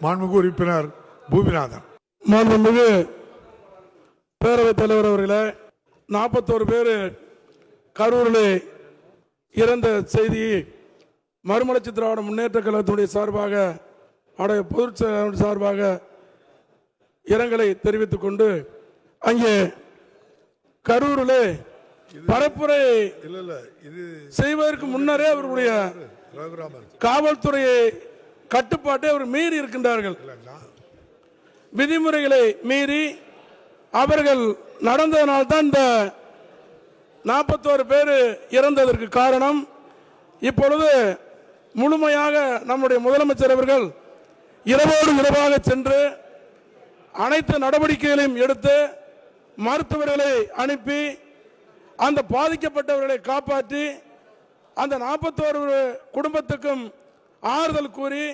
மாண்புமிகு உறுப்பினர் பூமிநாதன் மாண்புமிகு பேரவைத் தலைவர் அவர்களே நாற்பத்தோரு பேர் கரூரில் இறந்த செய்தி மறுமலர்ச்சி திராவிட முன்னேற்ற கழகத்தினுடைய சார்பாக அவருடைய பொதுச் சார்பாக இரங்கலை தெரிவித்துக் கொண்டு அங்கே கரூரில் பரப்புரை இல்ல இல்ல இது செய்வதற்கு முன்னரே அவர்களுடைய ரகுராமன். காவல்துறையை கட்டுப்பாட்டை அவர் மீறி இருக்கின்றார்கள். விதிமுறைகளை மீறி அவர்கள் நடந்ததனால்தான் இந்த நாற்பத்தோரு பேர் இறந்ததற்கு காரணம். இப்பொழுது முழுமையாக நம்முடைய முதலமைச்சர் அவர்கள் இரவோடு இரவாக சென்று அனைத்து நடவடிக்கைகளையும் எடுத்து மருத்துவர்களை அனுப்பி அந்த பாதிக்கப்பட்டவர்களை காப்பாற்றி அந்த நாற்பத்தோரு குடும்பத்துக்கும் ஆறுதல் கூறி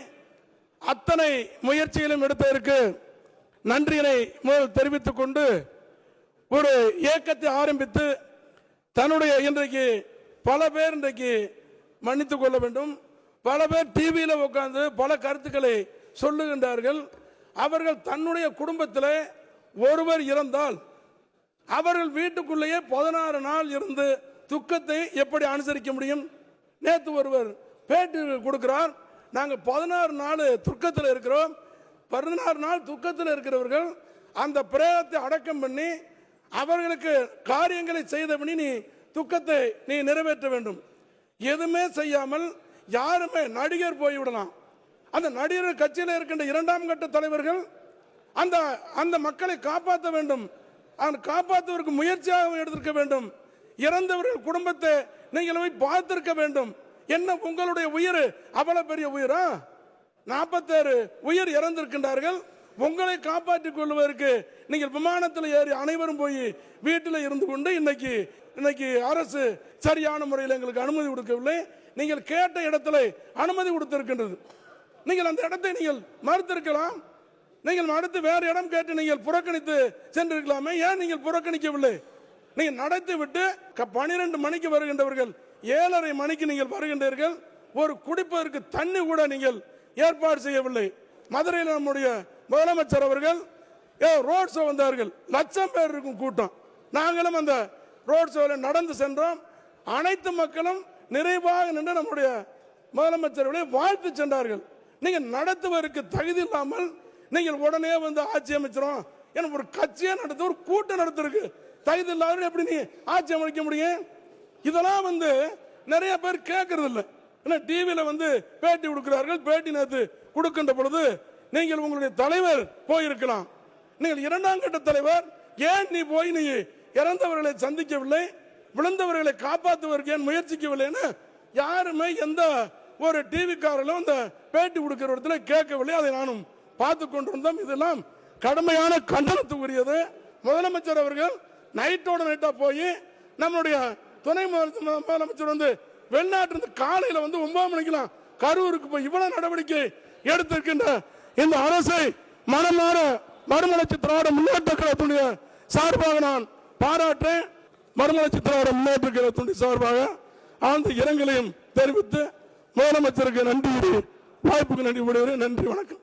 அத்தனை முயற்சிகளும் எடுத்ததற்கு நன்றியினை முதல் தெரிவித்துக் கொண்டு ஒரு இயக்கத்தை ஆரம்பித்து தன்னுடைய இன்றைக்கு பல பேர் இன்றைக்கு மன்னித்துக் கொள்ள வேண்டும். பல பேர் டிவியில் உட்கார்ந்து பல கருத்துக்களை சொல்லுகின்றார்கள். அவர்கள் தன்னுடைய குடும்பத்தில் ஒருவர் இறந்தால் அவர்கள் வீட்டுக்குள்ளேயே பதினாறு நாள் இருந்து துக்கத்தை எப்படி அனுசரிக்க முடியும்? நேற்று ஒருவர் பேட்டி கொடுக்கிறார். நாங்கள் பதினாறு நாள் துக்கத்தில் இருக்கிறோம். பதினாறு நாள் துக்கத்தில் இருக்கிறவர்கள் அந்த பிரேதத்தை அடக்கம் பண்ணி அவர்களுக்கு காரியங்களை செய்தபடி நீ துக்கத்தை நீ நிறைவேற்ற வேண்டும். எதுவுமே செய்யாமல் யாருமே நடிகர் போய்விடலாம். அந்த நடிகர் கட்சியில் இருக்கின்ற இரண்டாம் கட்ட தலைவர்கள் அந்த அந்த மக்களை காப்பாற்ற வேண்டும். அவன் காப்பாற்றுவதற்கு முயற்சியாக எடுத்திருக்க வேண்டும். இறந்தவர்கள் குடும்பத்தை நீங்கள் போய் பார்த்திருக்க வேண்டும். என்ன உங்களுடைய உயிர் அவ்வளவு பெரிய உயிரா? நாற்பத்தேழு உயிர் இறந்திருக்கின்றார்கள். உங்களை காப்பாற்றிக் கொள்வதற்கு நீங்கள் விமானத்தில் ஏறி அனைவரும் போய் வீட்டில் இருந்து கொண்டு இன்னைக்கு இன்னைக்கு அரசு சரியான முறையில் எங்களுக்கு அனுமதி கொடுக்கவில்லை. நீங்கள் கேட்ட இடத்துல அனுமதி கொடுத்திருக்கின்றது. நீங்கள் அந்த இடத்தை நீங்கள் மறுத்திருக்கலாம். நீங்கள் அடுத்து வேறு இடம் கேட்டு நீங்கள் புறக்கணித்து சென்றிருக்கலாமே. ஏன் நீங்கள் புறக்கணிக்கவில்லை? நீங்கள் நடத்தி விட்டு பனிரெண்டு மணிக்கு வருகின்றவர்கள் ஏழரை மணிக்கு நீங்கள் வருகின்றீர்கள். ஒரு குடிப்பதற்கு தண்ணி கூட நீங்கள் ஏற்பாடு செய்யவில்லை. மதுரையில் நம்முடைய முதலமைச்சர் அவர்கள் ஏ ரோட் ஷோ வந்தார்கள். லட்சம் பேர் இருக்கும் கூட்டம். நாங்களும் அந்த ரோட் ஷோவில் நடந்து சென்றோம். அனைத்து மக்களும் நிறைவாக நின்று நம்முடைய முதலமைச்சர்களை வாழ்த்து சென்றார்கள். நீங்கள் நடத்துவதற்கு தகுதி இல்லாமல் நீங்கள் உடனே வந்து ஆட்சி அமைச்சிரும் என ஒரு கட்சியை நடத்த ஒரு கூட்டம் நடத்திருக்கு. தகுதி இல்லாத எப்படி நீ ஆட்சி அமைக்க முடியும்? இதெல்லாம் வந்து நிறைய பேர் கேட்கறது இல்லை ஏன்னா டிவியில் வந்து பேட்டி கொடுக்கிறார்கள். பேட்டி நேற்று கொடுக்கின்ற பொழுது நீங்கள் உங்களுடைய தலைவர் போயிருக்கலாம். நீங்கள் இரண்டாம் கட்ட தலைவர். ஏன் நீ போய் நீ இறந்தவர்களை சந்திக்கவில்லை? விழுந்தவர்களை காப்பாற்றுவதற்கு ஏன் முயற்சிக்கவில்லைன்னு யாருமே எந்த ஒரு டிவிக்காரர்களும் அந்த பேட்டி கொடுக்கிற இடத்துல கேட்கவில்லை. அதை நானும் பார்த்து கொண்டிருந்தோம். இதெல்லாம் கடுமையான கண்டனத்துக்குரியது. முதலமைச்சர் அவர்கள் நைட்டோட நைட்டா போய் நம்மளுடைய துணை முதலமைச்சர் வந்து வெளிநாட்டிலிருந்து காலையில வந்து ஒன்பது மணிக்கெல்லாம் கரூருக்கு போய் இவ்வளவு நடவடிக்கை எடுத்திருக்கின்ற இந்த அரசை மனமாற மறுமலர்ச்சி திராவிட முன்னேற்ற கழகத்துடைய சார்பாக நான் பாராட்டேன் மறுமலர்ச்சி திராவிட முன்னேற்ற கழகத்துடைய சார்பாக ஆழ்ந்த இரங்கலையும் தெரிவித்து முதலமைச்சருக்கு நன்றி வாய்ப்புக்கு நன்றி விடுகிறேன் நன்றி வணக்கம்.